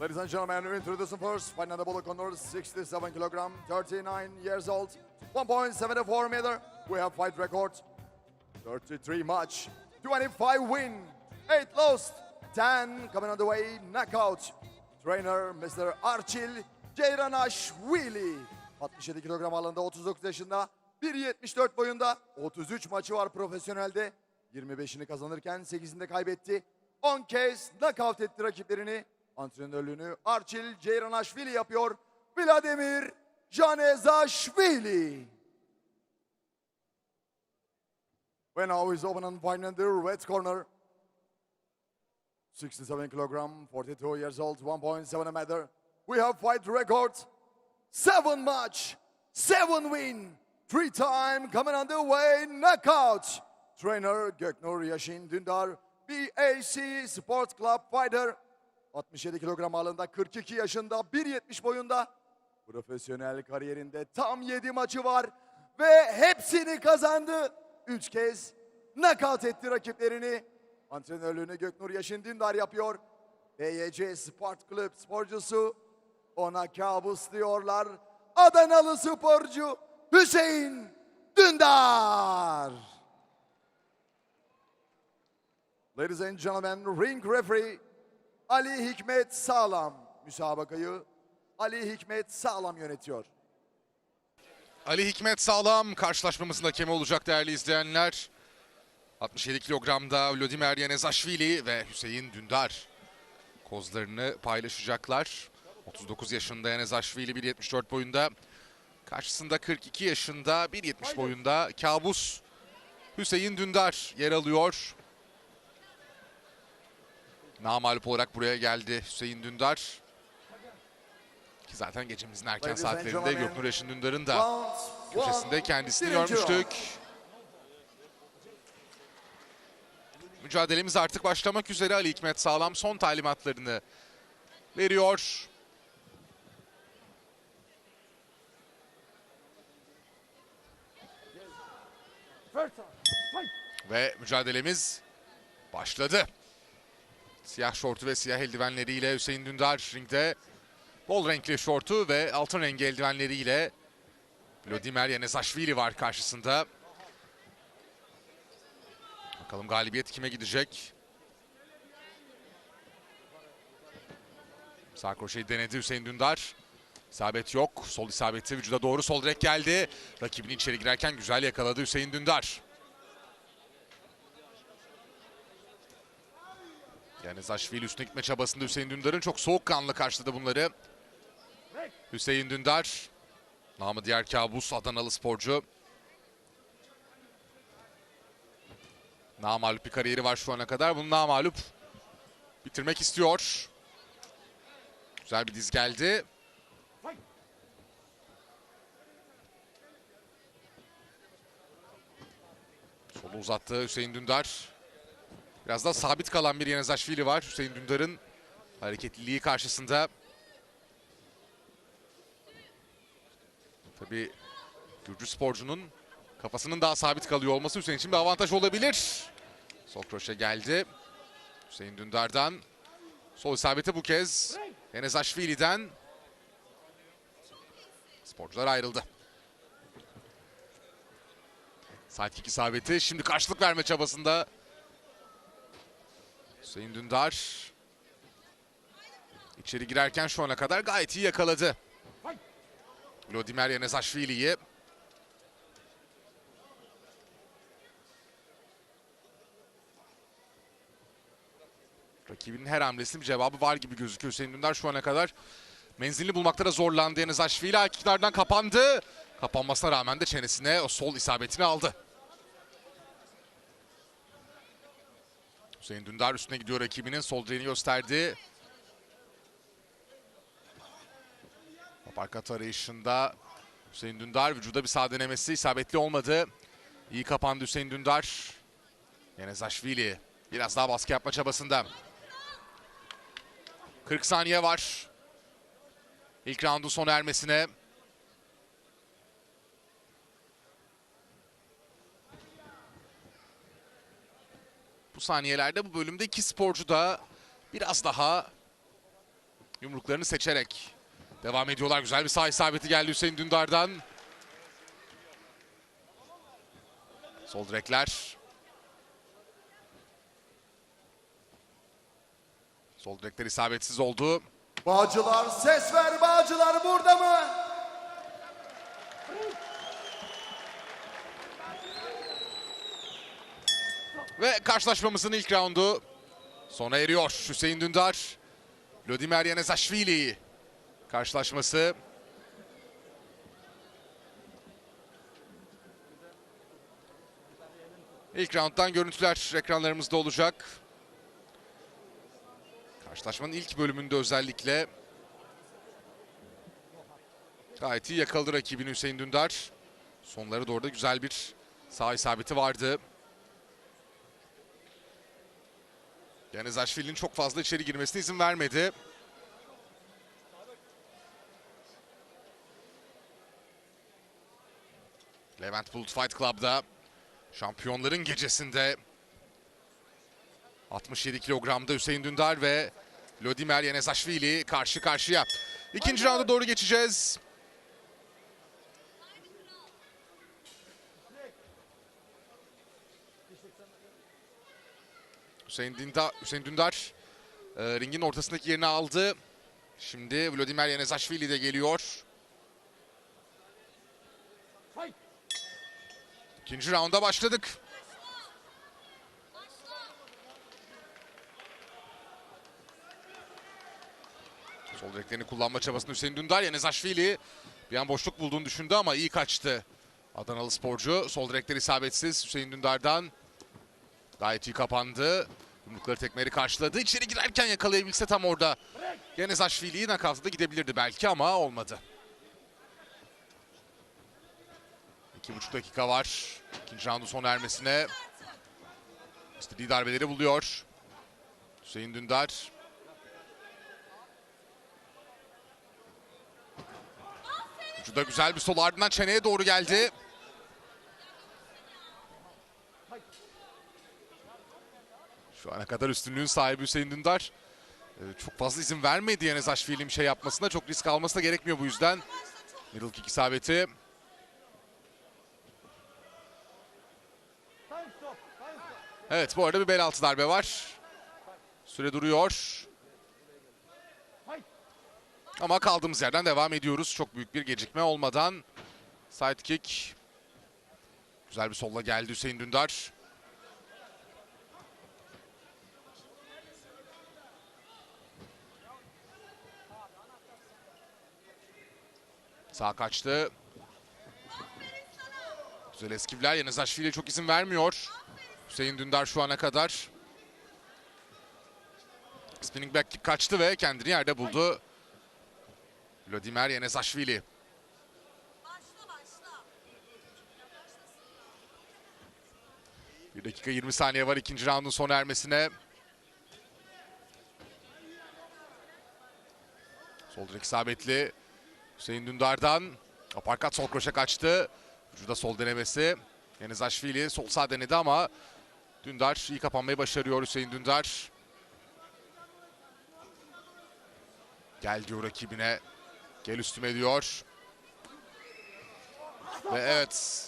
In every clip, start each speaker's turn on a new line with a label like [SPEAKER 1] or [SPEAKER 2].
[SPEAKER 1] Ladies and gentlemen, introducing first, bullet corner, 67 kilogram, 39 years old, 1.74 meter. We have fight record, 33 match, 25 win, 8 lost, 10 coming on the way, knockout. Trainer Mr. Archil Ceyranashvili. 67 kilogram ağırlığında 39 yaşında, 1.74 boyunda, 33 maçı var profesyonelde. 25'ini kazanırken 8'inde kaybetti. 10 kez knockout etti rakiplerini. Antrenörlüğünü Archil Ceyranashvili yapıyor. Vladimir Janezashvili. When now is open in the red corner. 67 kilogram, 42 years old, 1.7 meter. We have fight record. Seven match, seven win, three time coming on the way, knockout. Trainer Göknur Yaşin Dündar, BAC Sports Club Fighter. 67 kilogram ağırlığında, 42 yaşında, 1.70 boyunda. Profesyonel kariyerinde tam 7 maçı var ve hepsini kazandı. 3 kez knockout etti rakiplerini. Antrenörlüğünü Göknur Yaşin Dündar yapıyor. BYC Sport Club sporcusu ona kabus diyorlar. Adanalı sporcu Hüseyin Dündar. Ladies and gentlemen, ring referee Ali Hikmet Sağlam müsabakayı Ali Hikmet Sağlam yönetiyor.
[SPEAKER 2] Ali Hikmet Sağlam karşılaşmamızın hakemi olacak değerli izleyenler. 67 kilogramda Vladimir Yanezashvili ve Hüseyin Dündar kozlarını paylaşacaklar. 39 yaşında Yanezashvili 1.74 boyunda. Karşısında 42 yaşında 1.70 boyunda kabus Hüseyin Dündar yer alıyor. Namalup olarak buraya geldi Hüseyin Dündar. Ki zaten gecemizin erken saatlerinde Göknur Yaşın Dündar'ın da köşesinde kendisini görmüştük. Mücadelemiz artık başlamak üzere. Ali Hikmet Sağlam son talimatlarını veriyor. Ve mücadelemiz başladı. Siyah şortu ve siyah eldivenleriyle Hüseyin Dündar ringde. Bol renkli şortu ve altın rengi eldivenleriyle Vladimir Yanezashvili var karşısında. Bakalım galibiyet kime gidecek? Sağ kroşeyi denedi Hüseyin Dündar. İsabet yok. Sol isabeti vücuda doğru sol direk geldi. Rakibini içeri girerken güzel yakaladı Hüseyin Dündar. Yani Zaşvili üstüne gitme çabasında Hüseyin Dündar'ın çok soğukkanlı karşıladı bunları. Hüseyin Dündar. Namı diğer kabus Adanalı sporcu. Namalup bir kariyeri var şu ana kadar. Bunu namalup bitirmek istiyor. Güzel bir diz geldi. Solu uzattı Hüseyin Dündar. Biraz daha sabit kalan bir Yenezaşvili var. Hüseyin Dündar'ın hareketliliği karşısında. Tabii Gürcü sporcunun kafasının daha sabit kalıyor olması Hüseyin için bir avantaj olabilir. Sol kroşe geldi. Hüseyin Dündar'dan. Sol isabeti bu kez Yenezaşvili'den. Sporcular ayrıldı. Sidekick isabeti. Şimdi karşılık verme çabasında. Hüseyin Dündar. İçeri girerken şu ana kadar gayet iyi yakaladı. Vladimir Yanezashvili'yi. Rakibinin her hamlesinin cevabı var gibi gözüküyor. Hüseyin Dündar şu ana kadar menzilini bulmakta da zorlandı. Yanezashvili hakiklerden kapandı. Kapanmasına rağmen de çenesine o sol isabetini aldı. Hüseyin Dündar üstüne gidiyor rakibinin sol direğini gösterdi. Aparkat arayışında Hüseyin Dündar vücuda bir sağ denemesi isabetli olmadı. İyi kapandı Hüseyin Dündar. Yine Zaşvili biraz daha baskı yapma çabasında. 40 saniye var. İlk roundun sona ermesine. Bu saniyelerde bu bölümde iki sporcu da biraz daha Yumruklarını seçerek devam ediyorlar. Güzel bir sağ isabeti geldi Hüseyin Dündar'dan. Sol direkler. Sol direkler isabetsiz oldu.
[SPEAKER 1] Bağcılar ses ver Bağcılar burada mı?
[SPEAKER 2] Ve karşılaşmamızın ilk raundu sona eriyor. Hüseyin Dündar, Vladimir Yanezashvili karşılaşması. İlk rounddan görüntüler ekranlarımızda olacak. Karşılaşmanın ilk bölümünde özellikle gayet iyi yakaladı rakibini Hüseyin Dündar. Sonları doğru da güzel bir sağ isabeti vardı. Yani Zaşvili'nin çok fazla içeri girmesine izin vermedi. Levent Bulut Fight Club'da şampiyonların gecesinde 67 kilogramda Hüseyin Dündar ve Lodimer Yenezaşvili karşı karşıya. İkinci rounda doğru geçeceğiz. Hüseyin Dündar, Hüseyin Dündar e, ringin ortasındaki yerini aldı. Şimdi Vladimir Yenezaşvili de geliyor. İkinci raunda başladık. Sol direklerini kullanma çabasında Hüseyin Dündar. Yenezaşvili bir an boşluk bulduğunu düşündü ama iyi kaçtı. Adanalı sporcu. Sol direkler isabetsiz Hüseyin Dündar'dan. Gayet iyi kapandı. Yumrukları tekmeleri karşıladı. İçeri girerken yakalayabilse tam orada. Gene Zaşvili'yi nakavta da gidebilirdi belki ama olmadı. İki buçuk dakika var. İkinci roundun sona ermesine. İstediği darbeleri buluyor. Hüseyin Dündar. Vücuda güzel bir sol ardından çeneye doğru geldi. Şu ana kadar üstünlüğün sahibi Hüseyin Dündar. Ee, çok fazla izin vermedi Zaşvili'nin bir şey yapmasına. Çok risk alması da gerekmiyor bu yüzden. Middle kick isabeti. Evet bu arada bir bel altı darbe var. Süre duruyor. Ama kaldığımız yerden devam ediyoruz. Çok büyük bir gecikme olmadan. Side kick. Güzel bir solla geldi Hüseyin Dündar. Sağ kaçtı. Güzel eskivler. Yanezashvili çok izin vermiyor. Hüseyin Dündar şu ana kadar. Spinning back kaçtı ve kendini yerde buldu. Vladimir
[SPEAKER 3] başla.
[SPEAKER 2] 1 dakika 20 saniye var ikinci roundun sona ermesine. Sol direk isabetli. Hüseyin Dündar'dan. Aparkat sol kroşe kaçtı. Vücuda sol denemesi. Yanezashvili sol sağ denedi ama Dündar iyi kapanmayı başarıyor Hüseyin Dündar. Gel diyor rakibine. Gel üstüme diyor. Ve evet.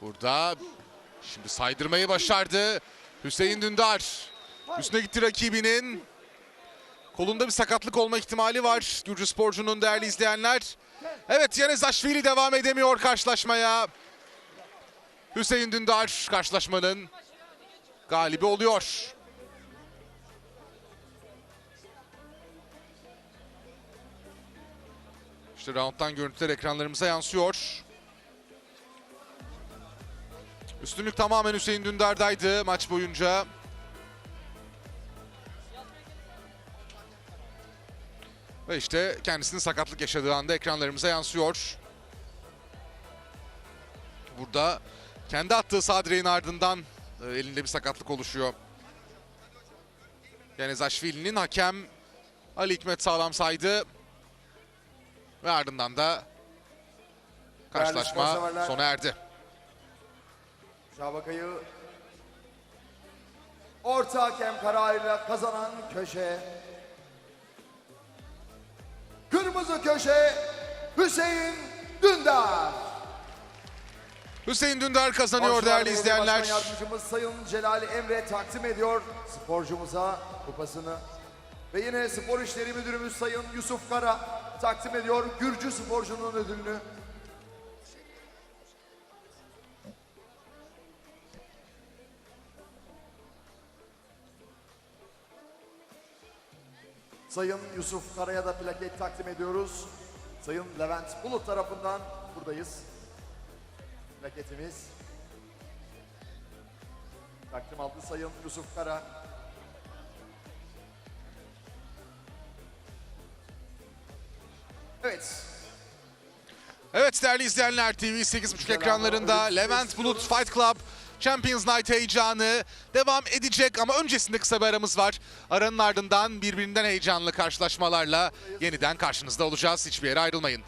[SPEAKER 2] Burada şimdi saydırmayı başardı. Hüseyin Dündar. Üstüne gitti rakibinin. Kolunda bir sakatlık olma ihtimali var Gürcü sporcunun değerli izleyenler. Evet Yanezashvili devam edemiyor karşılaşmaya. Hüseyin Dündar karşılaşmanın galibi oluyor. İşte round'dan görüntüler ekranlarımıza yansıyor. Üstünlük tamamen Hüseyin Dündar'daydı maç boyunca. Ve işte kendisinin sakatlık yaşadığı anda ekranlarımıza yansıyor. Burada kendi attığı sağ direğin ardından e, elinde bir sakatlık oluşuyor. Yani Zaşvili'nin hakem Ali Hikmet Sağlam saydı. Ve ardından da karşılaşma sona erdi.
[SPEAKER 1] Şabakayı orta hakem kararıyla kazanan köşe Kırmızı köşe Hüseyin Dündar.
[SPEAKER 2] Hüseyin Dündar kazanıyor
[SPEAKER 1] Başkanlar
[SPEAKER 2] değerli izleyenler.
[SPEAKER 1] Başkan Yardımcımız Sayın Celal Emre takdim ediyor sporcumuza kupasını. Ve yine Spor İşleri Müdürümüz Sayın Yusuf Kara takdim ediyor Gürcü sporcunun ödülünü. Sayın Yusuf Kara'ya da plaket takdim ediyoruz. Sayın Levent Bulut tarafından buradayız. Plaketimiz. Takdim aldı Sayın Yusuf Kara. Evet.
[SPEAKER 2] Evet değerli izleyenler TV 8.5 ekranlarında Levent Bulut Fight Club Champions Night heyecanı devam edecek ama öncesinde kısa bir aramız var. Aranın ardından birbirinden heyecanlı karşılaşmalarla yeniden karşınızda olacağız. Hiçbir yere ayrılmayın.